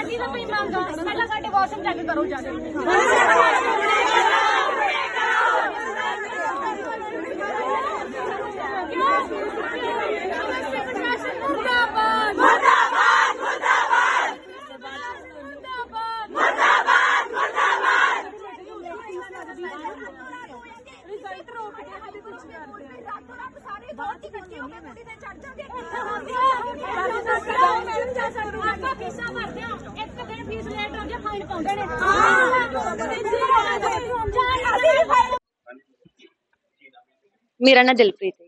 ਗਿਣਤੀ ਗਿਣਤੀ ਰਹੇਗੀ ਸਾਡੀ ਤਾਂ ਭਈ ਮੰਗ ਆ ਪਹਿਲਾਂ ਸਾਡੇ ਵਾਸ਼ਰੂਮ ਚੈੱਕ ਕਰੋ ਜਾ ਕੇ ਮੁਰਦਾਬਾਦ ਮੁਰਦਾਬਾਦ ਮੁਰਦਾਬਾਦ ਮੁਰਦਾਬਾਦ ਰਿਜ਼ਲਟ ਰੋਕ ਕੇ ਹਾਲੇ ਕੁਝ ਕਰਦੇ ਆ ਰਾਤੋਂ ਰਾਤ ਸਾਰੇ ਬਹੁਤ ਹੀ ਇਕੱਠੇ ਹੋ ਕੇ ਕੁੜੀ ਦੇ ਚੜ ਜਾਂਦੇ ਆਪਾਂ ਫੀਸਾਂ ਭਰਦੇ ਆ ਇੱਕ ਦਿਨ ਫੀਸ ਲੇਟ ਹੋ ਜਾ ਫਾਈਨ ਪਾਉਂਦੇ ਨੇ ਮੇਰਾ ਨਾਂ ਦਿਲਪ੍ਰੀਤ ਹੈ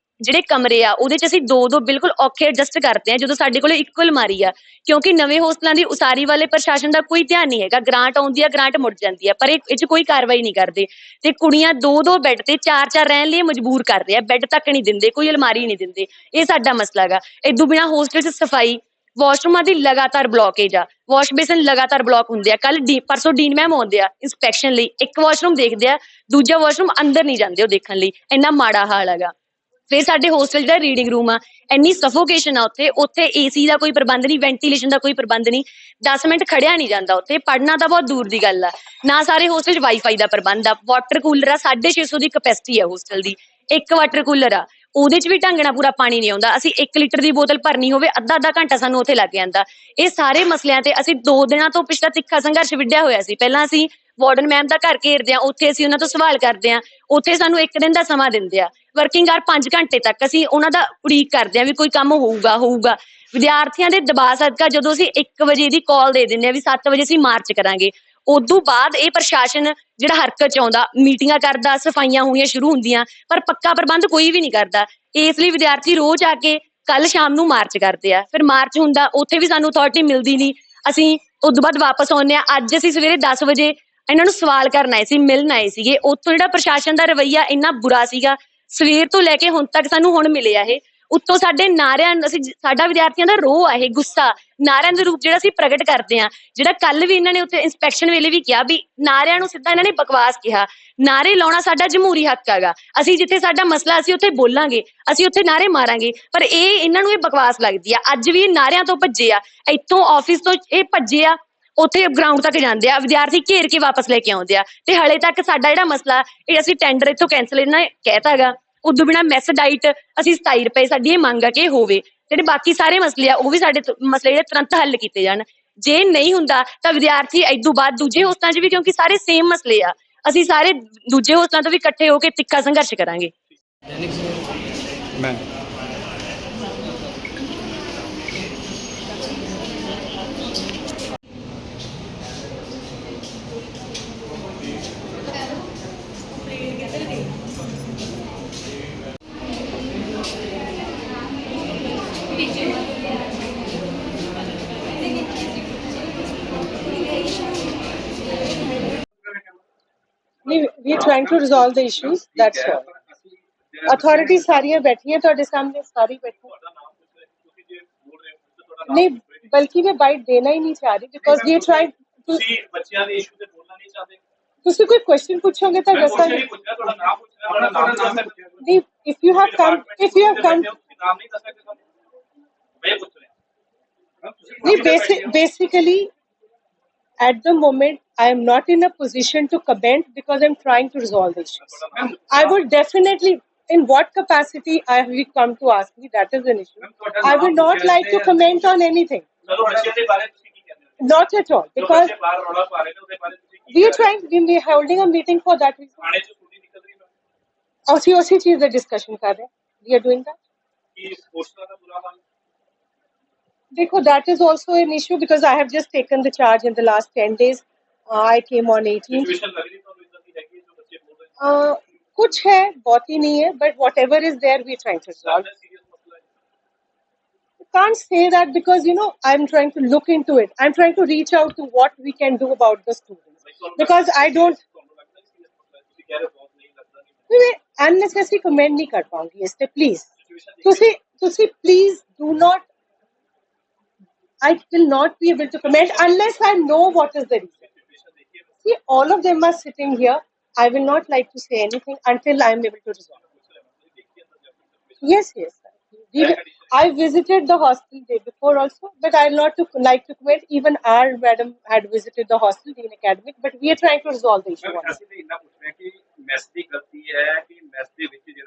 ਜਿਹੜੇ ਕਮਰੇ ਆ, ਉਹਦੇ ਚ ਅਸੀਂ ਦੋ ਦੋ ਬਿਲਕੁਲ ਔਖੇ ਐਡਜਸਟ ਕਰਦੇ ਆ, ਜਦੋਂ ਸਾਡੇ ਕੋਲੇ ਇੱਕੋ ਅਲਮਾਰੀ ਆ। ਕਿਉਂਕਿ ਨਵੇਂ ਹੋਸਟਲਾਂ ਦੀ ਉਸਾਰੀ ਵਾਲੇ ਪ੍ਰਸ਼ਾਸਨ ਦਾ ਕੋਈ ਧਿਆਨ ਨਹੀਂ ਹੈਗਾ। ਗ੍ਰਾਂਟ ਆਉਂਦੀ ਆ, ਗ੍ਰਾਂਟ ਮੁੜ ਜਾਂਦੀ ਆ, ਪਰ ਇਹ ਚ ਕੋਈ ਕਾਰਵਾਈ ਨਹੀਂ ਕਰਦੇ। ਤੇ ਕੁੜੀਆਂ ਦੋ ਦੋ ਬੈੱਡ ਤੇ ਚਾਰ ਚਾਰ ਰਹਿਣ ਲਈ ਮਜਬੂਰ ਕਰ ਰਹੇ ਆ। ਬੈੱਡ ਤੱਕ ਨਹੀਂ ਦਿੰਦੇ, ਕੋਈ ਅਲਮਾਰੀ ਨਹੀਂ ਦਿੰਦੇ। ਇਹ ਸਾਡਾ ਮਸਲਾ ਗਾ ਇਦੋਂ ਬਿਨਾ ਹੋਸਟਲ 'ਚ ਸਫ਼ਾਈ, ਵਾਸ਼ਰੂਮਾਂ ਦੀ ਲਗਾਤਾਰ ਬਲੌਕੇਜ ਆ। ਵਾਸ਼ ਬੇਸਨ ਲਗਾਤਾਰ ਬਲੌਕ ਹੁੰਦੇ ਆ। ਕੱਲ ਪਰਸੋਂ ਡੀਨ ਮੈਮ ਆਉਂਦੇ ਆ ਇਨਸਪੈਕਸ਼ਨ ਲਈ। ਇੱਕ ਵਾਸ਼ਰੂਮ ਦੇਖਦੇ ਆ, ਦੂਜਾ ਵਾਸ਼ਰੂਮ ਅੰਦਰ ਨਹੀਂ ਜਾਂਦੇ ਉਹ ਦੇਖਣ ਲਈ। ਇੰਨਾ ਮਾੜਾ ਹਾਲ ਹੈਗਾ। ਫਿਰ ਸਾਡੇ ਹੋਸਟਲ ਦਾ ਰੀਡਿੰਗ ਰੂਮ ਆ, ਇੰਨੀ ਸਫੋਕੇਸ਼ਨ ਆ ਉੱਥੇ ਉੱਥੇ ਏਸੀ ਦਾ ਕੋਈ ਪ੍ਰਬੰਧ ਨਹੀਂ ਵੈਂਟੀਲੇਸ਼ਨ ਦਾ ਕੋਈ ਪ੍ਰਬੰਧ ਨਹੀਂ 10 ਮਿੰਟ ਖੜਿਆ ਨਹੀਂ ਜਾਂਦਾ ਉੱਥੇ ਪੜਨਾ ਤਾਂ ਬਹੁਤ ਦੂਰ ਦੀ ਗੱਲ ਆ। ਨਾ ਸਾਰੇ ਹੋਸਟਲ 'ਚ ਵਾਈਫਾਈ ਦਾ ਪ੍ਰਬੰਧ ਆ ਵਾਟਰ ਕੂਲਰ ਆ 650 ਦੀ ਕਪੈਸਿਟੀ ਆ ਹੋਸਟਲ ਦੀ, ਇੱਕ ਵਾਟਰ ਕੂਲਰ ਆ, ਉਹਦੇ 'ਚ ਵੀ ਢੰਗ ਨਾਲ ਪੂਰਾ ਪਾਣੀ ਨਹੀਂ ਆਉਂਦਾ, ਅਸੀਂ 1 ਲੀਟਰ ਦੀ ਬੋਤਲ ਭਰਨੀ ਹੋਵੇ, ਅੱਧਾ ਅੱਧਾ ਘੰਟਾ ਸਾਨੂੰ ਉੱਥੇ ਲੱਗ ਜਾਂਦਾ। ਇਹ ਸਾਰੇ ਮਸਲਿਆਂ ਤੇ ਅਸੀਂ 2 ਦਿਨਾਂ ਤੋਂ ਪਿਛਲਾ ਤਿੱਖਾ ਸੰਘਰਸ਼ ਵਿੱਢਿਆ ਹੋਇਆ ਸੀ, ਪਹਿਲਾਂ ਅਸੀਂ ਵਾਰਡਨ ਮੈਮ ਦਾ ਘਰ ਘੇਰਦੇ ਆ, ਉੱਥੇ ਅਸੀਂ ਉਹਨਾਂ ਤੋਂ ਸਵਾਲ ਕਰਦੇ ਆ, ਉੱਥੇ ਸਾਨੂੰ ਇੱਕ ਦਿਨ ਦਾ ਸਮਾਂ ਦਿੰਦੇ ਆ। ਵਰਕਿੰਗ ਆਰ 5 ਘੰਟੇ ਤੱਕ ਅਸੀਂ ਉਹਨਾਂ ਦਾ ਉਡੀਕ ਕਰਦੇ ਆ ਵੀ ਕੋਈ ਕੰਮ ਹੋਊਗਾ ਹੋਊਗਾ। ਵਿਦਿਆਰਥੀਆਂ ਦੇ ਦਬਾਅ ਸਦਕਾ ਜਦੋਂ ਅਸੀਂ 1 ਵਜੇ ਦੀ ਕਾਲ ਦੇ ਦਿੰਦੇ ਆ ਵੀ 7 ਵਜੇ ਅਸੀਂ ਮਾਰਚ ਕਰਾਂਗੇ, ਉਦੋਂ ਬਾਅਦ ਇਹ ਪ੍ਰਸ਼ਾਸਨ ਜਿਹੜਾ ਹਰਕਤ ਚ ਆਉਂਦਾ, ਮੀਟਿੰਗਾਂ ਕਰਦਾ, ਸਫਾਈਆਂ ਹੋਈਆਂ ਸ਼ੁਰੂ ਹੁੰਦੀਆਂ, ਪਰ ਪੱਕਾ ਪ੍ਰਬੰਧ ਕੋਈ ਵੀ ਨਹੀਂ ਕਰਦਾ। ਇਸ ਲਈ ਵਿਦਿਆਰਥੀ ਰੋਜ਼ ਆ ਕੇ ਕੱਲ ਸ਼ਾਮ ਨੂੰ ਮਾਰਚ ਕਰਦੇ ਆ। ਫਿਰ ਮਾਰਚ ਹੁੰਦਾ, ਉੱਥੇ ਵੀ ਸਾਨੂੰ ਅਥਾਰਟੀ ਮਿਲਦੀ ਨਹੀਂ। ਅਸੀਂ ਉਦੋਂ ਬਾਅਦ ਵਾਪਸ ਆਉਂਦੇ ਆ ਅੱਜ ਅਸੀਂ ਸਵੇਰੇ 10 ਵਜੇ ਇਹਨਾਂ ਨੂੰ ਸਵਾਲ ਕਰਨ ਆਏ ਸੀ, ਮਿਲਣ ਆਏ ਸੀਗੇ। ਉੱਥੋਂ ਜਿਹੜਾ ਪ੍ਰਸ਼ਾਸਨ ਦਾ ਰਵੱਈਆ ਇੰਨਾ ਬੁਰਾ ਸੀਗਾ ਸਵੇਰ ਤੋਂ ਲੈ ਕੇ ਹੁਣ ਤੱਕ ਸਾਨੂੰ ਹੁਣ ਮਿਲਿਆ ਇਹ। ਉੱਤੋਂ ਸਾਡੇ ਨਾਰਿਆਂ ਅਸੀਂ ਸਾਡਾ ਵਿਦਿਆਰਥੀਆਂ ਦਾ ਰੋਹ ਆ ਇਹ ਗੁੱਸਾ। ਨਾਰਿਆਂ ਦੇ ਰੂਪ ਜਿਹੜਾ ਅਸੀਂ ਪ੍ਰਗਟ ਕਰਦੇ ਆ ਜਿਹੜਾ ਕੱਲ ਵੀ ਇਹਨਾਂ ਨੇ ਉੱਥੇ ਇਨਸਪੈਕਸ਼ਨ ਵੇਲੇ ਵੀ ਕਿਹਾ ਵੀ ਨਾਰਿਆਂ ਨੂੰ ਸਿੱਧਾ ਇਹਨਾਂ ਨੇ ਬਕਵਾਸ ਕਿਹਾ। ਨਾਰੇ ਲਾਉਣਾ ਸਾਡਾ ਜਮਹੂਰੀ ਹੱਕ ਹੈਗਾ। ਅਸੀਂ ਜਿੱਥੇ ਸਾਡਾ ਮਸਲਾ, ਅਸੀਂ ਉੱਥੇ ਬੋਲਾਂਗੇ। ਅਸੀਂ ਉੱਥੇ ਨਾਰੇ ਮਾਰਾਂਗੇ। ਪਰ ਇਹ, ਇਹਨਾਂ ਨੂੰ ਇਹ ਬਕਵਾਸ ਲੱਗਦੀ ਆ। ਅੱਜ ਵੀ ਇਹ ਨਾਰਿਆਂ ਤੋਂ ਭੱਜੇ ਆ। ਇੱਥੋਂ ਆਫਿਸ ਤੋਂ ਇਹ ਭੱਜੇ ਆ। ਉੱਥੇ ਗਰਾਊਂਡ ਤੱਕ ਜਾਂਦੇ ਆ, ਵਿਦਿਆਰਥੀ ਘੇਰ ਕੇ ਵਾਪਸ ਲੈ ਕੇ ਆਉਂਦੇ ਆ। ਤੇ ਹਲੇ ਤੱਕ ਸਾਡਾ ਜਿਹੜਾ ਮਸਲਾ, ਇਹ ਅਸੀਂ ਟੈਂਡਰ ਇੱਥੋਂ ਕੈਨਸਲ ਇਹਨਾਂ ਕਹਿਤਾਗਾ ਉਦੋਂ ਬਿਨਾ ਮੈਸ ਡਾਈਟ ਅਸੀਂ 27 ਰੁਪਏ ਸਾਡੀ ਇਹ ਮੰਗ ਆ ਕਿ ਹੋਵੇ। ਜਿਹੜੇ ਬਾਕੀ ਸਾਰੇ ਮਸਲੇ ਆ, ਉਹ ਵੀ ਸਾਡੇ ਮਸਲੇ ਜਿਹੜੇ ਤੁਰੰਤ ਹੱਲ ਕੀਤੇ ਜਾਣ। ਜੇ ਨਹੀਂ ਹੁੰਦਾ, ਤਾਂ ਵਿਦਿਆਰਥੀ ਇਦੋਂ ਬਾਅਦ ਦੂਜੇ ਹੋਸਟਾਂ 'ਚ ਵੀ, ਕਿਉਂਕਿ ਸਾਰੇ ਸੇਮ ਮਸਲੇ ਆ, ਅਸੀਂ ਸਾਰੇ ਦੂਜੇ ਹੋਸਟਾਂ ਤੋਂ ਵੀ ਇਕੱਠੇ ਹੋ ਕੇ ਤਿੱਖਾ ਸੰਘਰਸ਼ ਕਰਾਂਗੇ। ਮੈਂ ਨਹੀਂ we trying to resolve the issues that's all authority ਸਾਰੀਆਂ ਬੈਠੀਆਂ ਤੁਹਾਡੇ ਸਾਹਮਣੇ ਸਾਰੀ ਬੈਠੀ ਨਹੀਂ ਬਲਕਿ ਮੈਂ ਬਾਈਟ ਦੇਣਾ ਹੀ ਨਹੀਂ ਚਾਹ ਰਹੀ ਬਿਕੋਜ਼ ਵੀ ਟ੍ਰਾਈ ਤੁਸੀਂ ਬੱਚਿਆਂ ਦੇ ਇਸ਼ੂ ਤੇ ਬੋਲਣਾ ਨਹੀਂ ਚਾਹਦੇ। ਤੁਸੀਂ ਕੋਈ ਕੁਐਸਚਨ ਪੁੱਛੋਗੇ ਤਾਂ ਮੈਂ ਕੁਛ ਦੱਸਾਂਗੇ ਨਹੀਂ ਪੁੱਛਿਆ ਤੁਹਾਡਾ ਨਾਮ ਪੁੱਛਿਆ ਤੁਹਾਡਾ ਨਾਮ ਦੱਸ ਸਕਦੇ ਹੋ। ਨਹੀਂ if you have come if you have come ਤੁਸੀਂ ਨਾਮ ਨਹੀਂ ਦੱਸ ਸਕਦੇ ਸਾਨੂੰ। ਮੈਂ ਪੁੱਛ ਰਿਹਾ। ਨਹੀਂ basic basically at the moment I am not in a position to comment because I'm trying to resolve issues. I would definitely, in what capacity I have come to ask me, that is an issue. I would not like to comment on anything. Not at all, because we are trying, we are holding a meeting for that reason. औसी औसी चीज है discussion? are रहे हैं we that is also an issue because I have just taken the charge in the last 10 days. Uh, I came on 18th. Situation ਲੱਗ ਰਹੀ ਤੁਹਾਨੂੰ ਇਦਾਂ ਦੀ ਹੈਗੀ ਹੈ ਜੋ ਬੱਚੇ ਬੋਲ ਰਹੇ ਨੇ Uh, कुछ है बहुत ही नहीं है but whatever is there we trying to resolve ਜ਼ਿਆਦਾ ਸੀਰੀਅਸ ਮਸਲਾ ਹੈ I can't say that because you know I'm trying to look into it I'm trying to reach out to what we can do about the students like ਤੁਹਾਨੂੰ because I don't ਤੁਹਾਨੂੰ ਲੱਗਦਾ serious ਮਸਲਾ ਹੈ ਤੁਸੀਂ ਕਹਿ ਰਹੇ ਹੋ ਬਹੁਤ ਨਹੀਂ ਲੱਗਦਾ ਨਹੀਂ मैं unnecessary comment नहीं कर पाऊंगी इस पे please ਸਿਚੁਏਸ਼ਨ ਤੁਸੀਂ ਤੁਸੀਂ please do not I will not be able to comment unless I know what is the reason situation ਦੇਖੀਏ See, all of them are sitting here. I will not like to say anything until I am able to resolve. Yes, yes. sir. I visited the hostel day before also, but I will not to, like to comment. Even our madam had visited the hostel in academic, but we are trying to resolve the issue.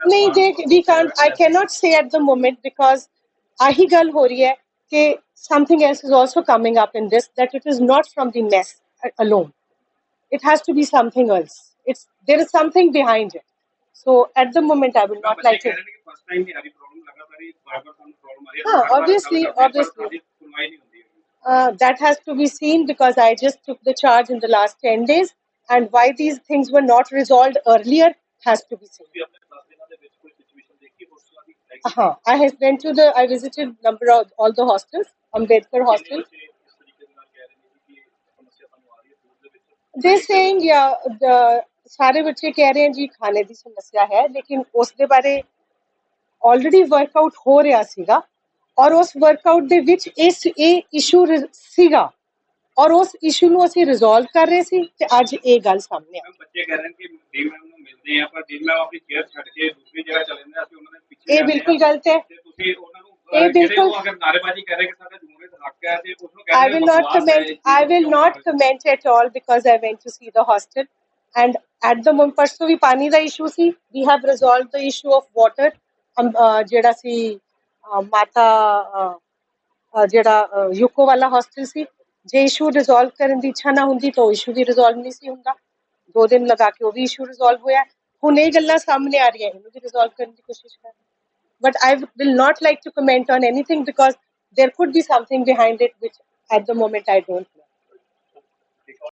No, we we can't I cannot say at the moment because आही गल हो रही है कि something else is also coming up in this that it has to be something else. It's there is something behind it. So at the moment, I will not like it. Huh, obviously, obviously. Uh, that has to be seen because I just took the charge in the last 10 days, and why these things were not resolved earlier has to be seen. Uh-huh. I went to the, I visited number of all the hostels, Ambedkar hostel. ਦੇ yeah, the ਸਾਰੇ ਬੱਚੇ ਕਹਿ ਰਹੇ ਹਨ ਜੀ ਖਾਣੇ ਦੀ ਸਮੱਸਿਆ ਹੈ ਲੇਕਿਨ ਉਸ ਦੇ ਬਾਰੇ ਆਲਰੇਡੀ ਵਰਕਆਊਟ ਹੋ ਰਿਹਾ ਸੀਗਾ ਔਰ ਉਸ ਵਰਕਆਊਟ ਦੇ ਵਿੱਚ ਇਸ ਇਹ ਇਸ਼ੂ ਸੀਗਾ ਔਰ ਉਸ ਇਸ਼ੂ ਨੂੰ ਅਸੀਂ ਰਿਜ਼ੋਲਵ ਕਰ ਰਹੇ ਸੀ ਤੇ ਅੱਜ ਇਹ ਗੱਲ ਸਾਹਮਣੇ ਆ ਬੱਚੇ ਕਹਿ ਰਹੇ ਕਿ ਡੀ ਮੈਮ ਨੂੰ ਮਿਲਦੇ ਆ ਪਰ ਡੀ ਮੈਮ ਆਪਣੀ ਚੇਅਰ ਛੱਡ ਕੇ ਦੂਸਰੀ ਜਗ੍ਹਾ ਚਲੇ ਜਾਂਦੇ ਆ, ਅਸੀਂ ਉਹਨਾਂ ਦੇ ਪਿੱਛੇ ਇਹ ਬਿਲਕੁਲ। ਗਲਤ ਹੈ ਤੁਸੀਂ ਉਹਨਾਂ ਨੂੰ ਇਹ ਬਿਲਕੁਲ- ਅਗਰ ਨਾਰੇਬਾਜ਼ੀ ਕਰ ਰਹੇ ਕਿ ਸਾਡਾ ਜਮਹੂਰੀਅਤ ਹੱਕ ਹੈ ਤੇ ਉਸ ਨੂੰ I ਕਹਿੰਦੇ will not comment. I will not comment at all because I went to see the hostel. And at the moment, ਪਰਸੋਂ ਵੀ ਪਾਣੀ ਦਾ issue C. We have resolved the issue of water. um, uh, ਜਿਹੜਾ ਸੀ ਮਾਤਾ ਜਿਹੜਾ UCO ਵਾਲਾ ਹਸਟਲ ਸੀ ਜੇ issue resolve ਕਰਨ ਦੀ ਇੱਛਾ ਨਾ ਹੁੰਦੀ ਤਾਂ ਇਸ਼ੂ ਵੀ ਰਿਜ਼ੋਲਵ ਨਹੀਂ ਸੀ ਹੁੰਦਾ ਦੋ ਦਿਨ ਲਗਾ ਕੇ ਉਹ ਵੀ ਇਸ਼ੂ ਰਿਜ਼ੋਲਵ ਹੋਇਆ ਹੁਣ ਇਹ ਗੱਲਾਂ ਸਾਹਮਣੇ ਆ ਰਹੀਆਂ ਇਹਨੂੰ ਵੀ ਰਿਜ਼ੋਲਵ ਕਰਨ ਦੀ ਕੋਸ਼ਿਸ਼ ਕਰ। But I will not like to comment on anything because there could be something behind it which at the moment I don't know.